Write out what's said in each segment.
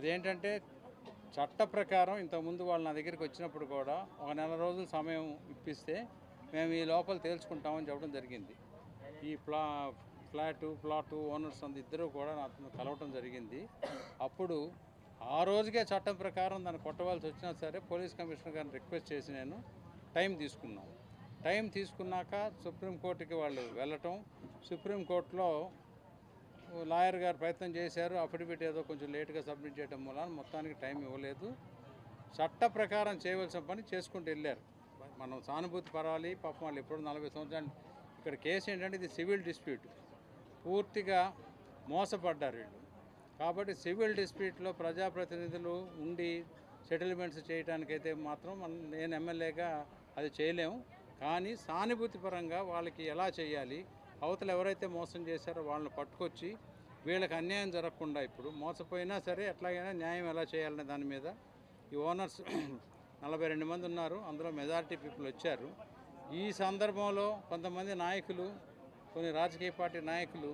అదేంటంటే చట్ట ప్రకారం ఇంతకుముందు వాళ్ళు నా దగ్గరికి వచ్చినప్పుడు కూడా ఒక నెల రోజులు సమయం ఇప్పిస్తే మేము ఈ లోపల తేల్చుకుంటామని చెప్పడం జరిగింది. ఈ ప్లా ఫ్లాటు ప్లాటు ఓనర్స్ అంత ఇద్దరు కూడా నాతో కలవటం జరిగింది. అప్పుడు ఆ రోజుకే చట్టం ప్రకారం దాన్ని కొట్టవలసి వచ్చినా సరే పోలీస్ కమిషనర్ గారిని రిక్వెస్ట్ చేసి నేను టైం తీసుకున్నాను టైం తీసుకున్నాక సుప్రీంకోర్టుకి వాళ్ళు వెళ్ళటం. సుప్రీంకోర్టులో లాయర్ గారు ప్రయత్నం చేశారు. అఫిడవిట్ ఏదో కొంచెం లేట్గా సబ్మిట్ చేయడం మూలాన మొత్తానికి టైం ఇవ్వలేదు. చట్ట ప్రకారం చేయవలసిన పని చేసుకుంటూ వెళ్ళారు. మనం సానుభూతి పరాలి. పాపం వాళ్ళు ఎప్పుడు నలభై సంవత్సరాలు ఇక్కడ కేసు ఏంటంటే ఇది సివిల్ డిస్ప్యూట్ పూర్తిగా మోసపడ్డారు వీళ్ళు. కాబట్టి సివిల్ డిస్ప్యూట్లో ప్రజాప్రతినిధులు ఉండి సెటిల్మెంట్స్ చేయడానికైతే మాత్రం మనం నేను ఎమ్మెల్యేగా అది చేయలేము. కానీ సానుభూతి పరంగా వాళ్ళకి ఎలా చేయాలి? అవతల ఎవరైతే మోసం చేశారో వాళ్ళని పట్టుకొచ్చి వీళ్ళకి అన్యాయం జరగకుండా ఇప్పుడు మోసపోయినా సరే ఎట్లాగైనా న్యాయం ఎలా చేయాలనే దాని మీద ఈ ఓనర్స్ నలభై రెండు మంది ఉన్నారు. అందులో మెజారిటీ పీపుల్ వచ్చారు. ఈ సందర్భంలో కొంతమంది నాయకులు కొన్ని రాజకీయ పార్టీ నాయకులు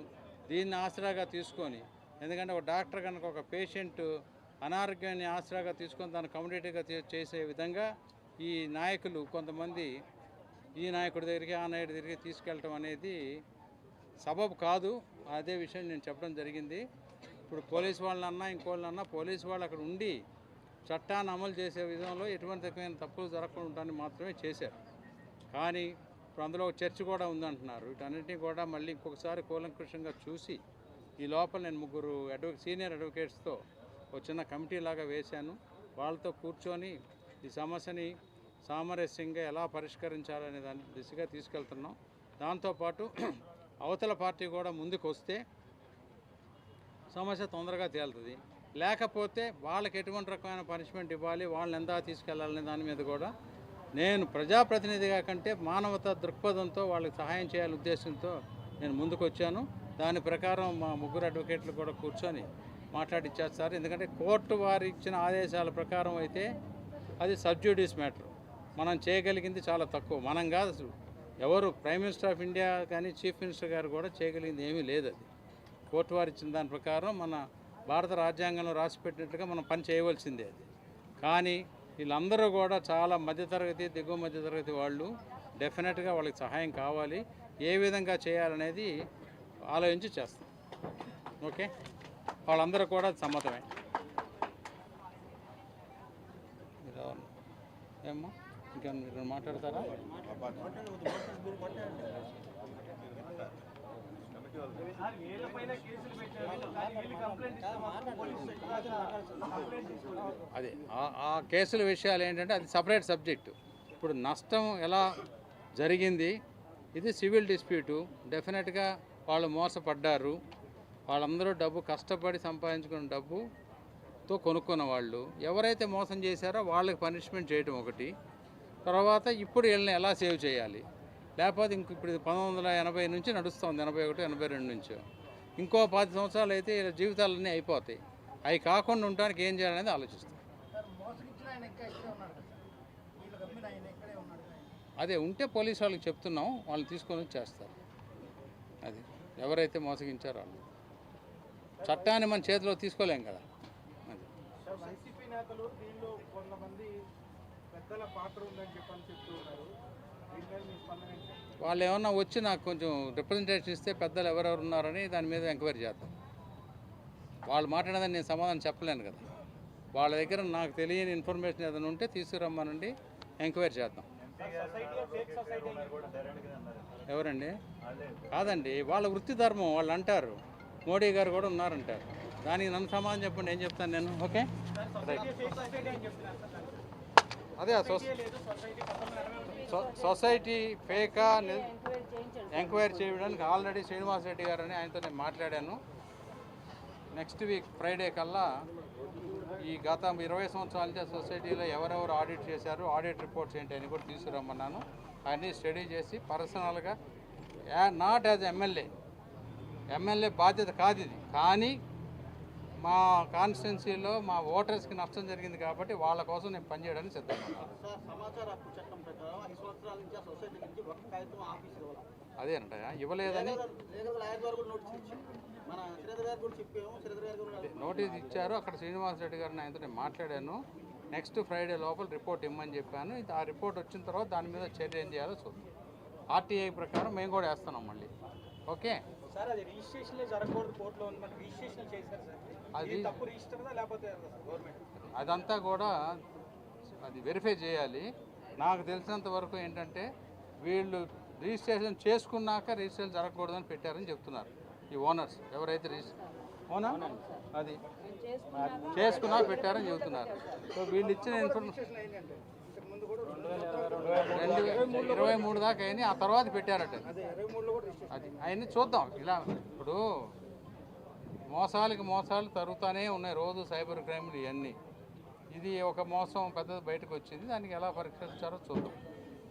దీన్ని ఆసరాగా తీసుకొని ఎందుకంటే ఒక డాక్టర్ కనుక ఒక పేషెంట్ అనారోగ్యాన్ని ఆసరాగా తీసుకొని దాన్ని కమ్యూనిటీగా చేసే విధంగా ఈ నాయకులు కొంతమంది ఈ నాయకుడి దగ్గరికి ఆ నాయకుడి దగ్గరికి తీసుకెళ్ళటం అనేది సబబు కాదు అదే విషయం నేను చెప్పడం జరిగింది. ఇప్పుడు పోలీస్ వాళ్ళన్నా ఇంకోళ్ళన్నా పోలీస్ వాళ్ళు అక్కడ ఉండి చట్టాన్ని అమలు చేసే విధంలో ఎటువంటి రకమైన తప్పులు జరగకుండా ఉండటాన్ని మాత్రమే చేశారు. కానీ ఇప్పుడు అందులో చర్చ కూడా ఉందంటున్నారు. వీటన్నిటిని కూడా మళ్ళీ ఇంకొకసారి కూలంకృషంగా చూసి ఈ లోపల నేను ముగ్గురు అడ్వ సీనియర్ అడ్వకేట్స్తో ఒక చిన్న కమిటీ లాగా వేశాను. వాళ్ళతో కూర్చొని ఈ సమస్యని సామరస్యంగా ఎలా పరిష్కరించాలనే దాని దిశగా తీసుకెళ్తున్నాం. దాంతోపాటు అవతల పార్టీ కూడా ముందుకు వస్తే సమస్య తొందరగా తేలుతుంది. లేకపోతే వాళ్ళకి ఎటువంటి రకమైన పనిష్మెంట్ ఇవ్వాలి వాళ్ళని ఎంత తీసుకెళ్ళాలనే దాని మీద కూడా నేను ప్రజాప్రతినిధిగా కంటే మానవత దృక్పథంతో వాళ్ళకి సహాయం చేయాలనే ఉద్దేశంతో నేను ముందుకు వచ్చాను దాని ప్రకారం మా ముగ్గురు అడ్వకేట్లు కూడా కూర్చొని మాట్లాడిచ్చేస్తారు ఎందుకంటే కోర్టు వారు ఇచ్చిన ఆదేశాల ప్రకారం అయితే అది సబ్జ్యూడిస్ మ్యాటర్. మనం చేయగలిగింది చాలా తక్కువ. మనం కాదు ఎవరు ప్రైమ్ మినిస్టర్ ఆఫ్ ఇండియా కానీ చీఫ్ మినిస్టర్ గారు కూడా చేయగలిగింది ఏమీ లేదు అది. కోర్టు వారు ఇచ్చిన దాని ప్రకారం మన భారత రాజ్యాంగంలో రాసిపెట్టినట్టుగా మనం పని చేయవలసిందే అది. కానీ వీళ్ళందరూ కూడా చాలా మధ్యతరగతి దిగువ మధ్యతరగతి వాళ్ళు డెఫినెట్గా వాళ్ళకి సహాయం కావాలి. ఏ విధంగా చేయాలనేది ఆలోచించి చేస్తాం. ఓకే? వాళ్ళందరూ కూడా సమ్మతమే. మీరు ఏమ్మా ఇంకా మీరు మాట్లాడతారా? అదే ఆ- కేసుల విషయాలు ఏంటంటే అది సపరేట్ సబ్జెక్టు ఇప్పుడు నష్టం ఎలా జరిగింది? ఇది సివిల్ డిస్ప్యూటు డెఫినెట్గా వాళ్ళు మోసపడ్డారు. వాళ్ళందరూ డబ్బు కష్టపడి సంపాదించుకున్న డబ్బుతో కొనుక్కున్న వాళ్ళు. ఎవరైతే మోసం చేశారో వాళ్ళకి పనిష్మెంట్ చేయటం ఒకటి. తర్వాత ఇప్పుడు వీళ్ళని ఎలా సేవ్ చేయాలి? లేకపోతే ఇంక ఇప్పుడు పంతొమ్మిది వందల ఎనభై నుంచి నడుస్తుంది ఎనభై ఒకటి ఎనభై రెండు నుంచి. ఇంకో పది సంవత్సరాలు అయితే వీళ్ళ జీవితాలన్నీ అయిపోతాయి. అవి కాకుండా ఉండడానికి ఏం చేయాలనేది ఆలోచిస్తాం. సార్ మోసగించిన ఆయన ఇంకా ఇక్కడే ఉన్నాడు కదా వీళ్ళు గమ్మిన ఆయన ఇక్కడే ఉన్నాడు కదా. అదే ఉంటే పోలీసు వాళ్ళకి చెప్తున్నాం వాళ్ళు తీసుకొని చేస్తారు. అది ఎవరైతే మోసగించారో వాళ్ళు. చట్టాన్ని మన చేతిలో తీసుకోలేం కదా. అది. పెద్దల పాత్ర ఉందని చెప్పని చెప్తూ ఉన్నారు. దీని మీద మీ స్పందన ఏంటి? వాళ్ళు ఏమన్నా వచ్చి నాకు కొంచెం రిప్రజెంటేషన్ ఇస్తే పెద్దలు ఎవరెవరు ఉన్నారని దాని మీద ఎంక్వైరీ చేద్దాం. వాళ్ళు మాట్లాడదని నేను సమాధానం చెప్పలేను కదా. వాళ్ళ దగ్గర నాకు తెలియని ఇన్ఫర్మేషన్ ఏదైనా ఉంటే తీసుకురమ్మనండి ఎంక్వైరీ చేద్దాం. ఎవరండి? కాదండి వాళ్ళ వృత్తి ధర్మం వాళ్ళు అంటారు. మోడీ గారు కూడా ఉన్నారంటారు. దానికి నన్ను సమాధానం చెప్పండి ఏం చెప్తాను నేను? ఓకే? అదే సొసైటీ సొ- సొసైటీ ఫేకా ఎంక్వైరీ చేయడానికి ఆల్రెడీ శ్రీనివాస్ రెడ్డి గారు అని ఆయనతో నేను మాట్లాడాను. నెక్స్ట్ వీక్ ఫ్రైడే కల్లా ఈ గత ఇరవై సంవత్సరాల నుంచి సొసైటీలో ఎవరెవరు ఆడిట్ చేశారు ఆడిట్ రిపోర్ట్స్ ఏంటి అని కూడా తీసుకురమ్మన్నాను. అన్నీ స్టడీ చేసి పర్సనల్గా నాట్ యాజ్ ఎమ్మెల్యే. ఎమ్మెల్యే బాధ్యత కాదు ఇది. కానీ మా కాన్స్టిట్యున్సీలో మా ఓటర్స్కి నష్టం జరిగింది కాబట్టి వాళ్ళ కోసం నేను పనిచేయడానికి సిద్ధంగా ఉన్నాను సార్ సమాచార హక్కు చట్టం ప్రకారం ఐదు సంవత్సరాల నుంచి ఆ సొసైటీ నుంచి ఒక కాగితం ఆఫీస్ ఇవ్వాలి? అదేనంట ఇవ్వలేదని నోటీస్ ఇచ్చారు. అక్కడ శ్రీనివాస్ రెడ్డి గారిని ఆయనతో నేను మాట్లాడాను. నెక్స్ట్ ఫ్రైడే లోపల రిపోర్ట్ ఇమ్మని చెప్పాను. ఆ రిపోర్ట్ వచ్చిన తర్వాత దాని మీద చర్య ఏం చేయాలో చూద్దాం. ఆర్టీఐ ప్రకారం మేము కూడా వేస్తున్నాం మళ్ళీ. ఓకే? సార్ అది రిజిస్ట్రేషన్ జరగకూడదు కోర్టులో ఉంది మనకి రిజిస్ట్రేషన్ చేశారు సార్. అది- ఇది తప్పు రిజిస్టర్దా లేకపోతే గవర్నమెంట్? అదంతా కూడా అది వెరిఫై చేయాలి. నాకు తెలిసినంత వరకు ఏంటంటే వీళ్ళు రిజిస్ట్రేషన్ చేసుకున్నాక రిజిస్ట్రేషన్ జరగకూడదని పెట్టారని చెప్తున్నారు ఈ ఓనర్స్. ఎవరైతే రిజిస్టర్ అవునా? అది. చేసుకున్నా పెట్టారని చెబుతున్నారు. సో వీళ్ళు ఇచ్చిన ఇన్ఫర్మేషన్ రెండు ఇరవై మూడు దాకా అయినాయి ఆ తర్వాత పెట్టారట. అది అవన్నీ చూద్దాం. ఇలా ఇప్పుడు మోసాలకి మోసాలు తరుగుతూనే ఉన్నాయి రోజు సైబర్ క్రైమ్లు ఇవన్నీ. ఇది ఒక మోసం పెద్దది బయటకు వచ్చింది. దానికి ఎలా పరీక్షించారో చూద్దాం.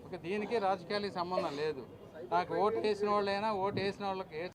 ఓకే దీనికి రాజకీయాలకి సంబంధం లేదు. నాకు ఓటు వేసిన వాళ్ళైనా ఓటు వేసిన వాళ్ళకి